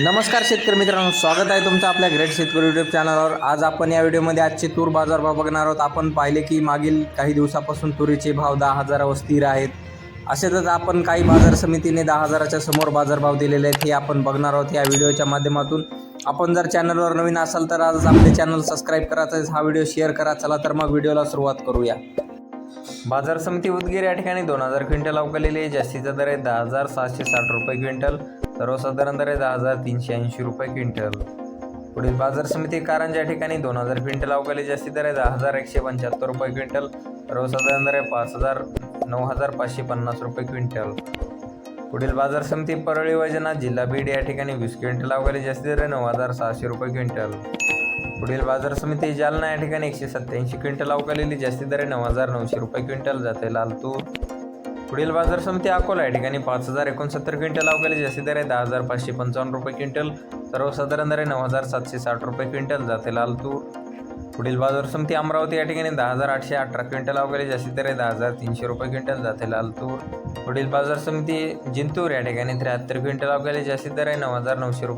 नमस्कार शेतकरी मित्रांनो स्वागत आहे तुमचं आपल्या ग्रेट शेतकरी युट्यूब चॅनलवर आज आपण या व्हिडिओमध्ये आजचे तूर बाजारभाव बघणार आहोत. आपण पाहिले की मागील काही दिवसापासून तुरीचे भाव दहा हजारावर स्थिर आहेत. असेच आपण काही बाजार समितीने दहा हजाराच्या समोर बाजारभाव दिलेले आहेत हे आपण बघणार आहोत या व्हिडिओच्या माध्यमातून. आपण जर चॅनलवर नवीन असाल तर आज आपले चॅनल सबस्क्राईब करायचं हा व्हिडिओ शेअर करा. चला तर मग व्हिडिओला सुरुवात करूया. बाजार समिती उदगीर या ठिकाणी दोन हजार क्विंटल अवकलेली आहे. जास्तीचा दर आहे दहा हजार सहाशे साठ रुपये क्विंटल. सर्वसाधारण दर आहे दहा हजार तीनशे ऐंशी रुपये क्विंटल. पुढील बाजार समिती कारंजा ठिकाणी दोन हजार क्विंटल अवकाली जास्ती दर आहे दहा हजार एकशे पंच्याहत्तर रुपये क्विंटल. सर्वसाधारण दर आहे पाच हजार नऊ हजार पाचशे पन्नास रुपये क्विंटल. पुढील बाजार समिती परळी वजना जिल्हा बीड या ठिकाणी वीस क्विंटल अवकाली जास्ती दर आहे नऊ हजार सहाशे रुपये क्विंटल. पुढील बाजार समिती जालना या ठिकाणी एकशे सत्याऐंशी क्विंटल अवकालेली जास्ती दर आहे नऊ हजार नऊशे रुपये क्विंटल. जाते लाल तूर. पुढील बाजार समिती अकोला या ठिकाणी पाच हजार एकोणसत्तर क्विंटल अवकाली जास्ती दर आहे दहा हजार पाचशे पंचावन्न रुपये क्विंटल. सर्वसाधारण दर आहे नऊ हजार सातशे साठ रुपये क्विंटल. जाते लाल तूर. पुढील बाजार समिती अमरावती या ठिकाणी दहा हजार आठशे अठरा क्विंटल अवकाली जास्ती दर आहे. दहा हजार तीनशे रुपये क्विंटल. जाते लाल तूर. पुढील बाजार समिती जिंतूर या ठिकाणी त्र्याहत्तर क्विंटल अवकाली जास्ती दर आहे. नऊ हजार नऊशे रुपये